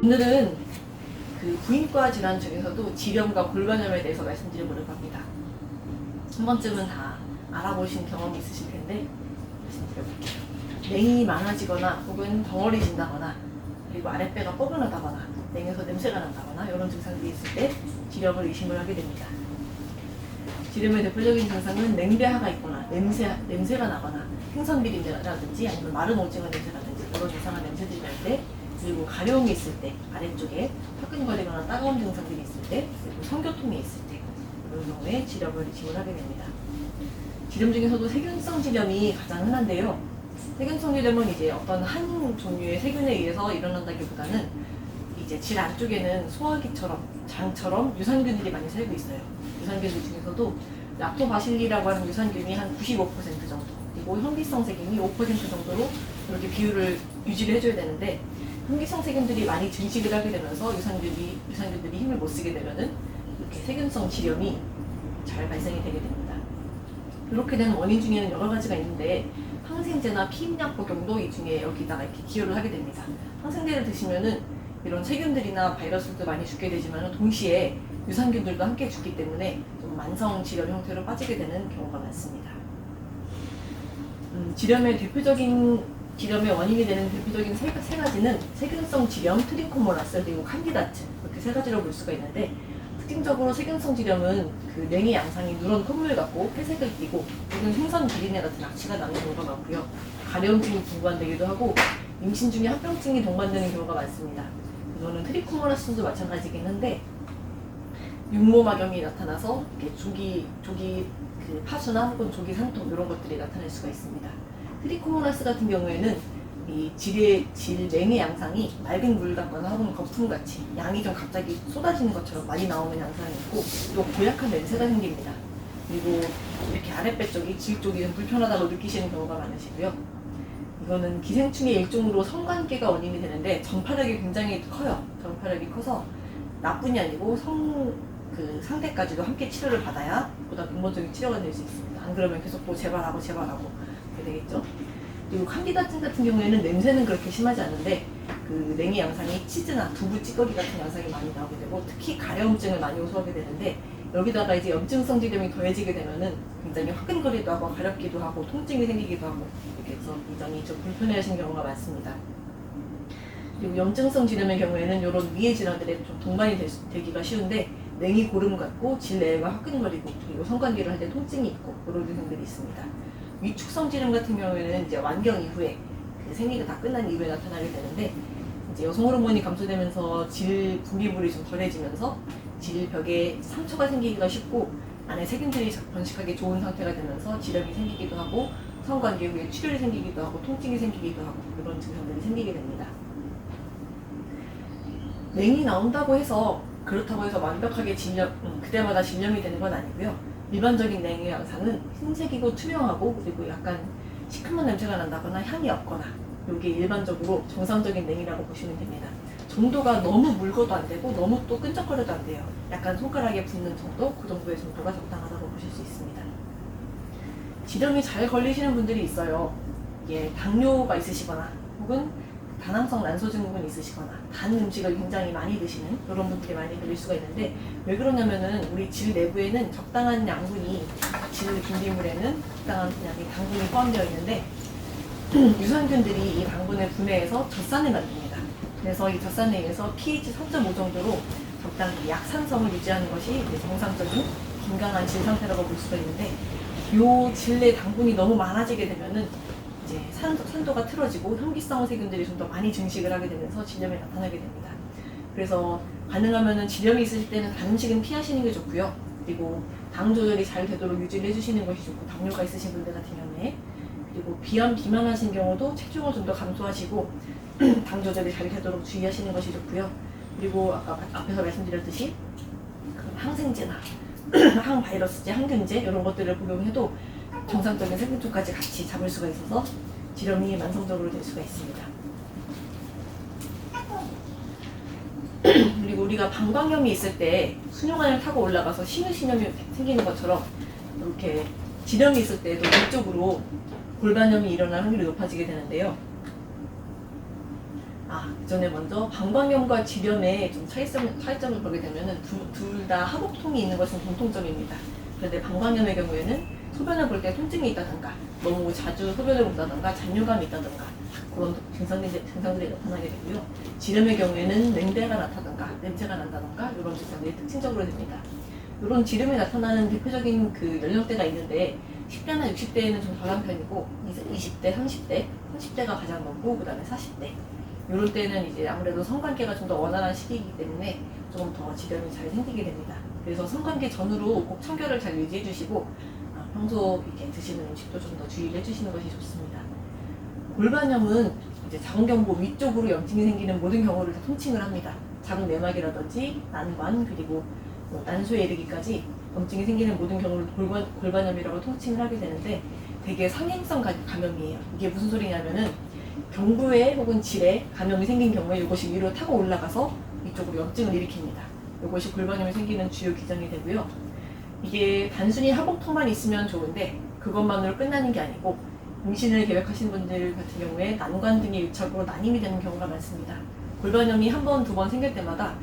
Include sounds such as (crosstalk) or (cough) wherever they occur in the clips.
오늘은 그 부인과 질환 중에서도 지렴과 골반염에 대해서 말씀드려보려고 합니다. 한 번쯤은 다 알아보신 경험이 있으실 텐데 말씀드려볼게요. 냉이 많아지거나 혹은 덩어리 진다거나 그리고 아랫배가 뻐근하다거나 냉에서 냄새가 난다거나 이런 증상들이 있을 때 지렴을 의심을 하게 됩니다. 지렴의 대표적인 증상은 냉배하가 있거나 냄새, 냄새가 나거나 생선 비린내라든지 아니면 마른 오징어 냄새라든지 이런 이상한 냄새들이 날때 그리고 가려움이 있을 때 아래쪽에 화끈거리거나 따가운 증상들이 있을 때 그리고 성교통이 있을 때 이런 경우에 지렴을 의심을 하게 됩니다. 지렴 중에서도 세균성 지렴이 가장 흔한데요. 세균성 지렴은 이제 어떤 한 종류의 세균에 의해서 일어난다기보다는 이제 질 안쪽에는 소화기처럼 장처럼 유산균들이 많이 살고 있어요. 유산균들 중에서도 락토바실리라고 하는 유산균이 한 95% 정도 그리고 현기성 세균이 5% 정도로 이렇게 비율을 유지를 해줘야 되는데 현기성 세균들이 많이 증식을 하게 되면서 유산균이 유산균들이 힘을 못 쓰게 되면은 이렇게 세균성 질염이 잘 발생이 되게 됩니다. 이렇게 된 원인 중에는 여러 가지가 있는데 항생제나 피임약 복용도 이 중에 여기다가 이렇게 기여를 하게 됩니다. 항생제를 드시면은 이런 세균들이나 바이러스도 많이 죽게 되지만 동시에 유산균들도 함께 죽기 때문에 좀 만성 질염 형태로 빠지게 되는 경우가 많습니다. 음, 질염의 대표적인 질염의 원인이 되는 대표적인 세, 세 가지는 세균성 질염, 트리코모나스 그리고 칸디다트 이렇게 세 가지로 볼 수가 있는데 특징적으로 세균성 질염은 그 냉의 양상이 누런 콧물 같고 폐색을 띠고 혹은 생선 비린내 같은 악취가 나는 경우가 많고요. 가려움증이 동반되기도 하고 임신 중에 합병증이 동반되는 경우가 많습니다. 이거는 트리코모나스도 마찬가지긴 한데 육모막염이 나타나서 이렇게 조기 조기 그 파수나 혹은 조기 상통 이런 것들이 나타날 수가 있습니다. 트리코모나스 같은 경우에는 이 질의 질 냉의 양상이 맑은 물 같거나 혹은 거품 같이 양이 좀 갑자기 쏟아지는 것처럼 많이 나오는 양상이 있고 또 고약한 냄새가 생깁니다. 그리고 이렇게 아랫배 쪽이 질 쪽이 좀 불편하다고 느끼시는 경우가 많으시고요. 이거는 기생충의 일종으로 성관계가 원인이 되는데 전파력이 굉장히 커요. 전파력이 커서 나뿐이 아니고 성 그 상태까지도 함께 치료를 받아야 보다 근본적인 치료가 될 수 있습니다. 안 그러면 계속 또 재발하고 재발하고 되겠죠. 그리고 칸디다증 같은 경우에는 냄새는 그렇게 심하지 않은데 그 냉이 양상이 치즈나 두부 찌꺼기 같은 양상이 많이 나오게 되고 특히 가려움증을 많이 호소하게 되는데 여기다가 이제 염증성 질염이 더해지게 되면은 굉장히 화끈거리도 하고 가렵기도 하고 통증이 생기기도 하고 이렇게 해서 굉장히 좀 불편해하시는 경우가 많습니다. 그리고 염증성 질염의 경우에는 이런 위의 질환들에 좀 동반이 될 수- 되기가 쉬운데 냉이 고름 같고 질내가 화끈거리고 그리고 성관계를 할 때 통증이 있고 그런 증상들이 있습니다. 위축성 질염 같은 경우에는 이제 완경 이후에 그 생리가 다 끝난 이후에 나타나게 되는데 이제 여성 호르몬이 감소되면서 질 분비물이 좀 덜해지면서 질벽에 상처가 생기기가 쉽고 안에 세균들이 번식하기 좋은 상태가 되면서 질염이 생기기도 하고 성관계 후에 출혈이 생기기도 하고 통증이 생기기도 하고 그런 증상들이 생기게 됩니다. 냉이 나온다고 해서 그렇다고 해서 완벽하게 질염, 음, 그때마다 질염이 되는 건 아니고요. 일반적인 냉의 양상은 흰색이고 투명하고 그리고 약간 시큼한 냄새가 난다거나 향이 없거나 이게 일반적으로 정상적인 냉이라고 보시면 됩니다. 정도가 너무 묽어도 안 되고 너무 또 끈적거려도 안 돼요. 약간 손가락에 붙는 정도, 그 정도의 정도가 적당하다고 보실 수 있습니다. 지렴이 잘 걸리시는 분들이 있어요. 이게 당뇨가 있으시거나 혹은 다낭성 난소 증후군 있으시거나 단 음식을 굉장히 많이 드시는 그런 분들이 많이 걸릴 수가 있는데 왜 그러냐면은 우리 질 내부에는 적당한 양분이 질 분비물에는 적당한 양의 당분이 포함되어 있는데 (clears throat) 유산균들이 이 당분을 분해해서 젖산을 만듭니다. 그래서 이 젖산에 의해서 pH 3.5 정도로 적당히 약산성을 유지하는 것이 정상적인 건강한 질 상태라고 볼 수가 있는데 요 질내 당분이 너무 많아지게 되면은 이제 산, 산도가 틀어지고 현기성 세균들이 좀 더 많이 증식을 하게 되면서 질염이 나타나게 됩니다. 그래서 가능하면은 질염이 있으실 때는 단 음식은 피하시는 게 좋고요. 그리고 당 조절이 잘 되도록 유지를 해주시는 것이 좋고 당뇨가 있으신 분들 같은 경우에 그리고 비염 비만하신 경우도 체중을 좀 더 감소하시고 (clears throat) 당 조절이 잘 되도록 주의하시는 것이 좋고요. 그리고 아까 앞에서 말씀드렸듯이 그 항생제나 (clears throat) 항바이러스제, 항균제 이런 것들을 복용해도 정상적인 세균통까지 같이 잡을 수가 있어서 질염이 만성적으로 될 수가 있습니다. 그리고 우리가 방광염이 있을 때 수뇨관을 타고 올라가서 신우신염이 생기는 것처럼 이렇게 질염이 있을 때도 이쪽으로 골반염이 일어날 확률이 높아지게 되는데요. 아, 전에 먼저 방광염과 지렴의 좀 차이점, 차이점을 보게 되면은 둘다 하복통이 있는 것은 공통점입니다. 그런데 방광염의 경우에는 소변을 볼 때 통증이 있다던가 너무 자주 소변을 본다던가 잔류감이 있다던가 그런 증상들이, 증상들이 나타나게 되고요. 지렴의 경우에는 냉대가 나타나던가 냄새가 난다던가 이런 증상들이 특징적으로 됩니다. 이런 지름이 나타나는 대표적인 그 연령대가 있는데 10대나 60대에는 좀 덜한 편이고 20대, 30대, 30대가 가장 많고 그 다음에 40대 이럴 때는 이제 아무래도 성관계가 좀 더 원활한 시기이기 때문에 조금 더 지렴이 잘 생기게 됩니다. 그래서 성관계 전후로 꼭 청결을 잘 유지해 주시고 아, 평소 이렇게 드시는 음식도 좀 더 주의를 해주시는 것이 좋습니다. 골반염은 이제 자궁경부 위쪽으로 염증이 생기는 모든 경우를 다 통칭을 합니다. 자궁 내막이라든지 난관 그리고 뭐 난소에 이르기까지 염증이 생기는 모든 경우를 골반, 골반염이라고 통칭을 하게 되는데 되게 상행성 가- 감염이에요. 이게 무슨 소리냐면은 경부에 혹은 질에 감염이 생긴 경우에 이것이 위로 타고 올라가서 이쪽으로 염증을 일으킵니다. 이것이 골반염이 생기는 주요 기전이 되고요. 이게 단순히 하복통만 있으면 좋은데 그것만으로 끝나는 게 아니고 임신을 계획하신 분들 같은 경우에 난관 등의 유착으로 난임이 되는 경우가 많습니다. 골반염이 한 번, 두 번 생길 때마다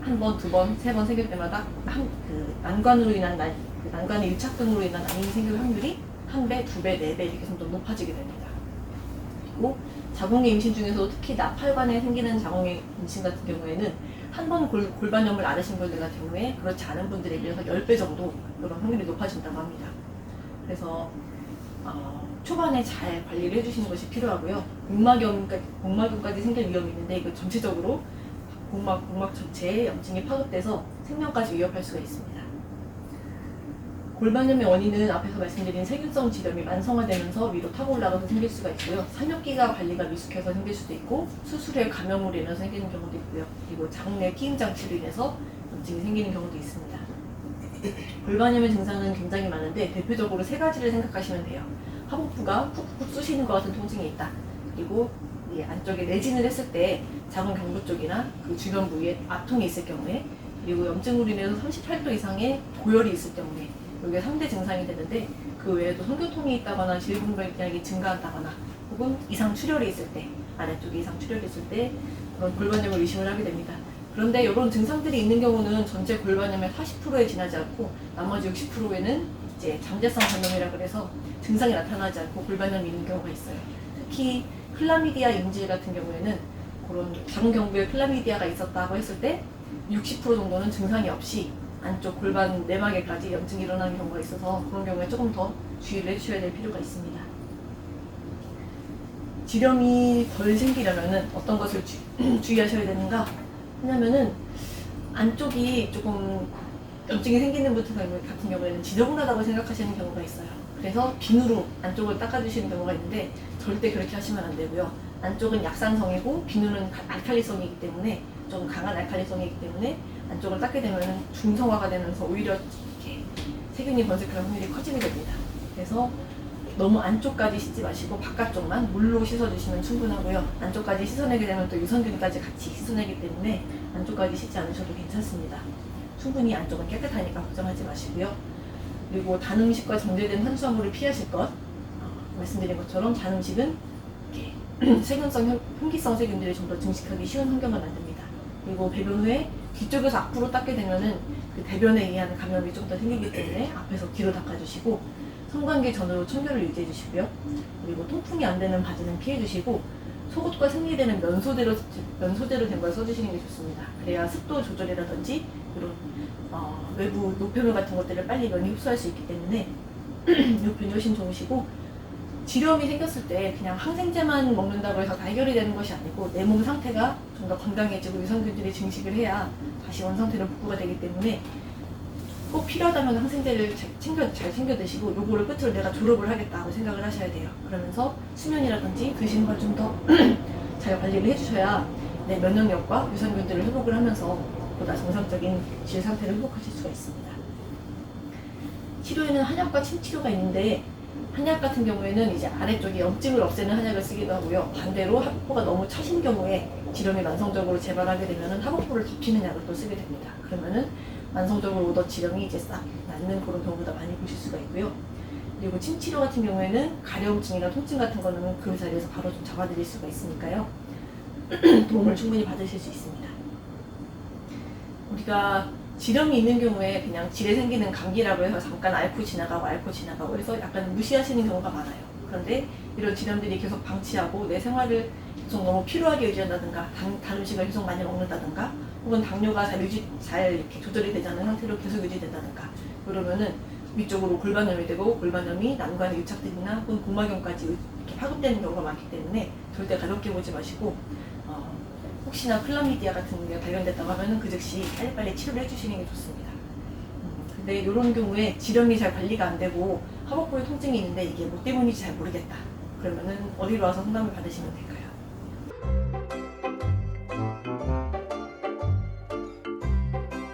한 번, 두 번, 세 번 생길 때마다 한, 그 난관으로 인한 난, 그 난관의 유착 등으로 인한 난임이 생길 확률이 한 배, 두 배, 네 배 이렇게 점점 높아지게 됩니다. 그리고 자궁의 임신 중에서도 특히 나팔관에 생기는 자궁의 임신 같은 경우에는 한 번 골반염을 앓으신 분들 같은 경우에 그렇지 않은 분들에 비해서 10배 정도 그런 확률이 높아진다고 합니다. 그래서 어, 초반에 잘 관리를 해주시는 것이 필요하고요. 복막염까지, 복막염까지 생길 위험이 있는데 이거 전체적으로 복막, 복막 전체에 염증이 파급돼서 생명까지 위협할 수가 있습니다. 골반염의 원인은 앞에서 말씀드린 세균성 지렴이 만성화되면서 위로 타고 올라가서 생길 수가 있고요. 산염기가 관리가 미숙해서 생길 수도 있고 수술의 감염으로 인해서 생기는 경우도 있고요. 그리고 장내 끼임 장치로 인해서 염증이 생기는 경우도 있습니다. 골반염의 증상은 굉장히 많은데 대표적으로 세 가지를 생각하시면 돼요. 하복부가 푹푹 쑤시는 것 같은 통증이 있다. 그리고 이 안쪽에 내진을 했을 때 자궁 경부 쪽이나 그 주변 부위에 압통이 있을 경우에 그리고 염증으로 인해서 38도 이상의 고열이 있을 경우에 이게 3대 증상이 되는데 그 외에도 성교통이 있다거나 질분발량이 증가한다거나 혹은 이상 출혈이 있을 때 아래쪽에 이상 출혈이 있을 때 그런 골반염을 의심을 하게 됩니다. 그런데 이런 증상들이 있는 경우는 전체 골반염의 40%에 지나지 않고 나머지 60%에는 이제 잠재성 감염이라 그래서 증상이 나타나지 않고 골반염이 있는 경우가 있어요. 특히 클라미디아 인질 같은 경우에는 그런 자궁경부에 클라미디아가 있었다고 했을 때 60% 정도는 증상이 없이 안쪽 골반 내막에까지 염증이 일어나는 경우가 있어서 그런 경우에 조금 더 주의를 해주셔야 될 필요가 있습니다. 지렴이 덜 생기려면은 어떤 것을 주, (clears throat) 주의하셔야 되는가 하냐면은 안쪽이 조금 염증이 생기는 분들 같은 경우에는 지저분하다고 생각하시는 경우가 있어요. 그래서 비누로 안쪽을 닦아주시는 경우가 있는데 절대 그렇게 하시면 안 되고요. 안쪽은 약산성이고 비누는 가- 알칼리성이기 때문에 좀 강한 알칼리성이기 때문에 안쪽을 닦게 되면 중성화가 되면서 오히려 세균이 번식할 확률이 커지게 됩니다. 그래서 너무 안쪽까지 씻지 마시고 바깥쪽만 물로 씻어주시면 충분하고요. 안쪽까지 씻어내게 되면 또 유산균까지 같이 씻어내기 때문에 안쪽까지 씻지 않으셔도 괜찮습니다. 충분히 안쪽은 깨끗하니까 걱정하지 마시고요. 그리고 단 음식과 정제된 탄수화물을 피하실 것. 어, 말씀드린 것처럼 단 음식은 (clears throat) 세균성, 혈- 흡기성 세균들이 좀 더 증식하기 쉬운 환경을 만듭니다. 그리고 배변 후에 뒤쪽에서 앞으로 닦게 되면은 그 대변에 의한 감염이 좀 더 생기기 때문에 앞에서 뒤로 닦아주시고 성관계 전으로 청결을 유지해 주시고요. 그리고 통풍이 안 되는 바지는 피해 주시고 속옷과 생리되는 면소대로 면소대로 된 걸 써주시는 게 좋습니다. 그래야 습도 조절이라든지 이런 어, 외부 노폐물 같은 것들을 빨리 면이 흡수할 수 있기 때문에 (clears throat) 이 편이 훨씬 좋으시고 지렴이 생겼을 때 그냥 항생제만 먹는다고 해서 다 해결이 되는 것이 아니고 내 몸 상태가 좀 더 건강해지고 유산균들이 증식을 해야 다시 원상태로 복구가 되기 때문에 꼭 필요하다면 항생제를 잘 챙겨, 잘 챙겨 드시고 요거를 끝으로 내가 졸업을 하겠다고 생각을 하셔야 돼요. 그러면서 수면이라든지 드시는 걸 좀 더 (clears throat) 잘 관리를 해주셔야 내 면역력과 유산균들을 회복을 하면서 보다 정상적인 질 상태를 회복하실 수가 있습니다. 치료에는 한약과 침치료가 있는데 한약 같은 경우에는 이제 아래쪽에 염증을 없애는 한약을 쓰기도 하고요. 반대로 하복부가 너무 차신 경우에 지렴이 만성적으로 재발하게 되면은 하복부를 덮히는 약을 또 쓰게 됩니다. 그러면은 만성적으로 오더 지렴이 이제 싹 낫는 그런 경우보다 많이 보실 수가 있고요. 그리고 침치료 같은 경우에는 가려움증이나 통증 같은 거는 그 자리에서 바로 좀 잡아드릴 수가 있으니까요. (clears throat) 도움을 충분히 받으실 수 있습니다. 우리가 지렴이 있는 경우에 그냥 질에 생기는 감기라고 해서 잠깐 앓고 지나가고 앓고 지나가고 해서 약간 무시하시는 경우가 많아요. 그런데 이런 질염들이 계속 방치하고 내 생활을 계속 너무 필요하게 유지한다든가 단, 단 음식을 계속 많이 먹는다든가 혹은 당뇨가 잘 유지 잘 이렇게 조절이 되지 않는 상태로 계속 유지된다든가 그러면은 위쪽으로 골반염이 되고 골반염이 난관에 유착되거나 혹은 고막염까지 이렇게 파급되는 경우가 많기 때문에 절대 가볍게 보지 마시고 어, 혹시나 클라미디아 같은 게 발견됐다고 하면은 그 즉시 빨리빨리 치료를 해주시는 게 좋습니다. 음, 근데 이런 경우에 지렴이 잘 관리가 안 되고 하복부에 통증이 있는데 이게 뭐 때문인지 잘 모르겠다. 그러면은 어디로 와서 상담을 받으시면 될까요?